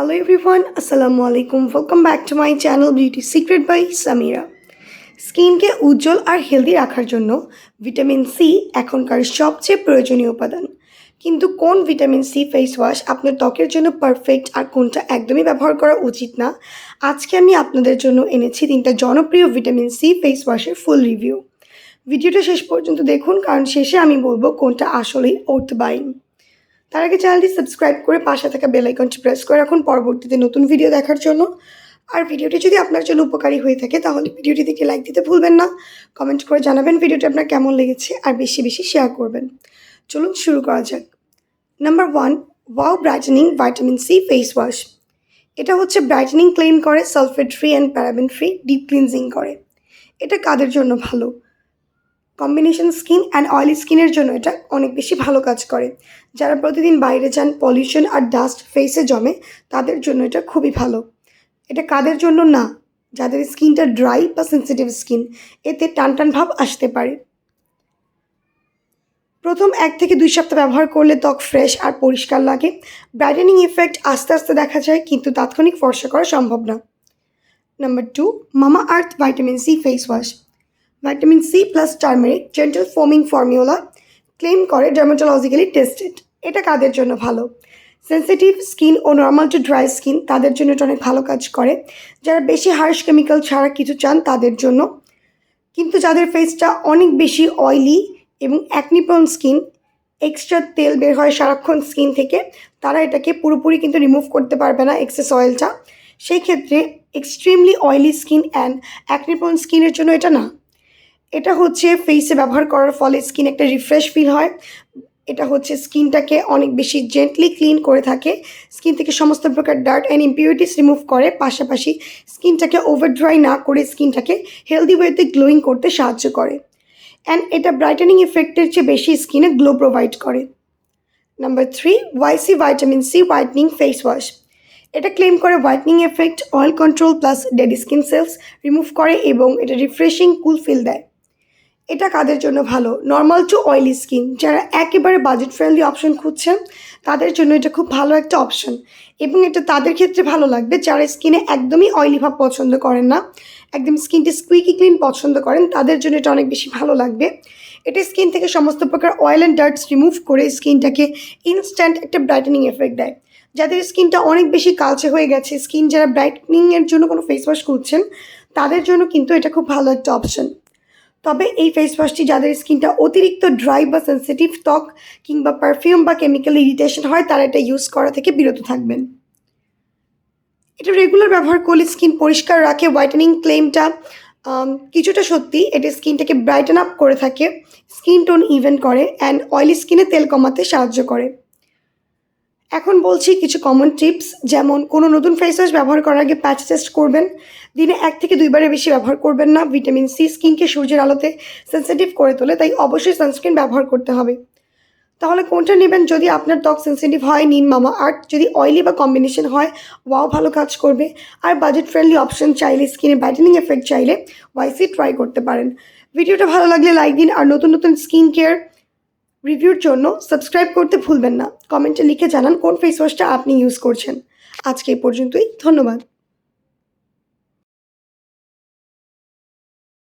Hello everyone, Assalamu alaikum. Welcome back to my channel Beauty Secret by Samira. স্কিনকে উজ্জ্বল আর healthy রাখার জন্য vitamin C এখনকার সবচেয়ে প্রয়োজনীয় উপাদান কিন্তু কোন ভিটামিন সি ফেস ওয়াশ আপনার ত্বকের জন্য পারফেক্ট আর কোনটা একদমই ব্যবহার করা উচিত না আজকে আমি আপনাদের জন্য এনেছি তিনটা জনপ্রিয় ভিটামিন সি ফেস ওয়াশের ফুল রিভিউ ভিডিওটা শেষ পর্যন্ত দেখুন কারণ শেষে আমি বলব কোনটা আসলেই ওর্থবাইন তার আগে চ্যানেলটি সাবস্ক্রাইব করে পাশে থাকা বেল আইকনটি প্রেস করে রাখুন পরবর্তীতে নতুন ভিডিও দেখার জন্য। আর ভিডিওটি যদি আপনার জন্য উপকারী হয়ে থাকে, তাহলে ভিডিওটি দেখে লাইক দিতে ভুলবেন না। কমেন্ট করে জানাবেন ভিডিওটি আপনার কেমন লেগেছে আর বেশি বেশি শেয়ার করবেন। চলুন শুরু করা যাক। Number one wow brightening vitamin C face wash এটা হচ্ছে ব্রাইটেনিং ক্লেম করে sulphate free and paraben free deep cleansing করে। এটা কাদের জন্য ভালো? কম্বিনেশন স্কিন অ্যান্ড অয়েলি স্কিনের জন্য এটা অনেক বেশি ভালো কাজ করে। যারা প্রতিদিন বাইরে যান পলিউশন আর ডাস্ট ফেসে জমে, তাদের জন্য এটা খুবই ভালো। এটা কাদের জন্য না? যাদের স্কিনটা ড্রাই বা সেন্সিটিভ স্কিন এতে টান টান ভাব আসতে পারে। প্রথম এক থেকে দুই সপ্তাহ ব্যবহার করলে ত্বক ফ্রেশ আর পরিষ্কার লাগে। ব্রাইটেনিং ইফেক্ট আস্তে আস্তে দেখা যায়, কিন্তু তাৎক্ষণিক ফর্সা করা সম্ভব না। Number two Mamaearth vitamin C face wash vitamin C plus turmeric gentle foaming formula claim করে ডার্মাটোলজিক্যালি টেস্টেড এটা কাদের জন্য ভালো? সেন্সিটিভ স্কিন ও নর্মাল টু ড্রাই স্কিন তাদের জন্য এটা অনেক ভালো কাজ করে। যারা বেশি হার্শ কেমিক্যাল ছাড়া কিছু চান তাদের জন্য। কিন্তু যাদের ফেসটা অনেক বেশি অয়েলি এবং অ্যাকনিপ্রন স্কিন এক্সট্রা তেল বের হয় সারাক্ষণ স্কিন থেকে, তারা এটাকে পুরোপুরি কিন্তু রিমুভ করতে পারবে না এক্সেস অয়েলটা সেই ক্ষেত্রে extremely oily skin and acne prone স্কিনের জন্য এটা না। এটা হচ্ছে ফেসে ব্যবহার করার ফলে স্কিন একটা রিফ্রেশ ফিল হয়। এটা হচ্ছে স্কিনটাকে অনেক বেশি জেন্টলি ক্লিন করে থাকে। স্কিন থেকে সমস্ত প্রকার ডার্ট অ্যান্ড ইম্পিউরিটিস রিমুভ করে। পাশাপাশি স্কিনটাকে ওভার ড্রাই না করে স্কিনটাকে হেলদি ওয়েতে গ্লোয়িং করতে সাহায্য করে। অ্যান্ড এটা ব্রাইটেনিং এফেক্টের চেয়ে বেশি স্কিনে গ্লো প্রোভাইড করে। Number three YC vitamin C whitening face wash এটা ক্লেম করে whitening effect oil control plus dead skin cells remove করে এবং এটা রিফ্রেশিং কুল ফিল দেয়। এটা কাদের জন্য ভালো? নর্মাল টু অয়েলি স্কিন যারা একেবারে বাজেট ফ্রেন্ডলি অপশন খুঁজছেন তাদের জন্য এটা খুব ভালো একটা অপশন এবং এটা তাদের ক্ষেত্রে ভালো লাগবে, যারা স্কিনে একদমই অয়েলি ভাব পছন্দ করেন না, একদম স্কিনটি স্কুইকি ক্লিন পছন্দ করেন, তাদের জন্য এটা অনেক বেশি ভালো লাগবে। এটা স্কিন থেকে সমস্ত প্রকার অয়েল অ্যান্ড ডার্টস রিমুভ করে স্কিনটাকে ইনস্ট্যান্ট একটা ব্রাইটেনিং এফেক্ট দেয়। যাদের স্কিনটা অনেক বেশি কালচে হয়ে গেছে স্কিন যারা ব্রাইটনিংয়ের জন্য কোনো ফেস ওয়াশ করছেন তাদের জন্য কিন্তু এটা খুব ভালো একটা অপশন তবে এই ফেস ওয়াশটি যাদের স্কিনটা অতিরিক্ত ড্রাই বা সেন্সিটিভ ত্বক কিংবা পারফিউম বা কেমিক্যাল ইরিটেশন হয়, তারা এটা ইউজ করা থেকে বিরত থাকবেন। এটা রেগুলার ব্যবহার করলে স্কিন পরিষ্কার রাখে হোয়াইটেনিং ক্লেমটা কিছুটা সত্যি এটা স্কিনটাকে ব্রাইটেন আপ করে থাকে স্কিন টোন ইভেন করে অ্যান্ড অয়েলি স্কিনে তেল কমাতে সাহায্য করে। এখন বলছি কিছু কমন টিপস যেমন কোনো নতুন ফেস ওয়াশ ব্যবহার করার আগে প্যাচ টেস্ট করবেন। দিনে এক থেকে দুইবারের বেশি ব্যবহার করবেন না। ভিটামিন সি স্কিনকে সূর্যের আলোতে সেন্সিটিভ করে তোলে, তাই অবশ্যই সানস্ক্রিন ব্যবহার করতে হবে। তাহলে কোনটা নেবেন যদি আপনার ত্বক সেন্সিটিভ হয় নিন মামা আর্ট, যদি অয়েলি বা কম্বিনেশন হয় ওয়াও ভালো কাজ করবে। আর বাজেট ফ্রেন্ডলি অপশন চাইলে স্কিনে ব্রাইটেনিং এফেক্ট চাইলে ওয়াইসি ট্রাই করতে পারেন। ভিডিওটা ভালো লাগলে লাইক দিন, আর নতুন নতুন স্কিন কেয়ার রিভিউর জন্য সাবস্ক্রাইব করতে ভুলবেন না। কমেন্টে লিখে জানান কোন ফেস ওয়াশটা আপনি ইউজ করছেন। আজকে এই পর্যন্তই। ধন্যবাদ।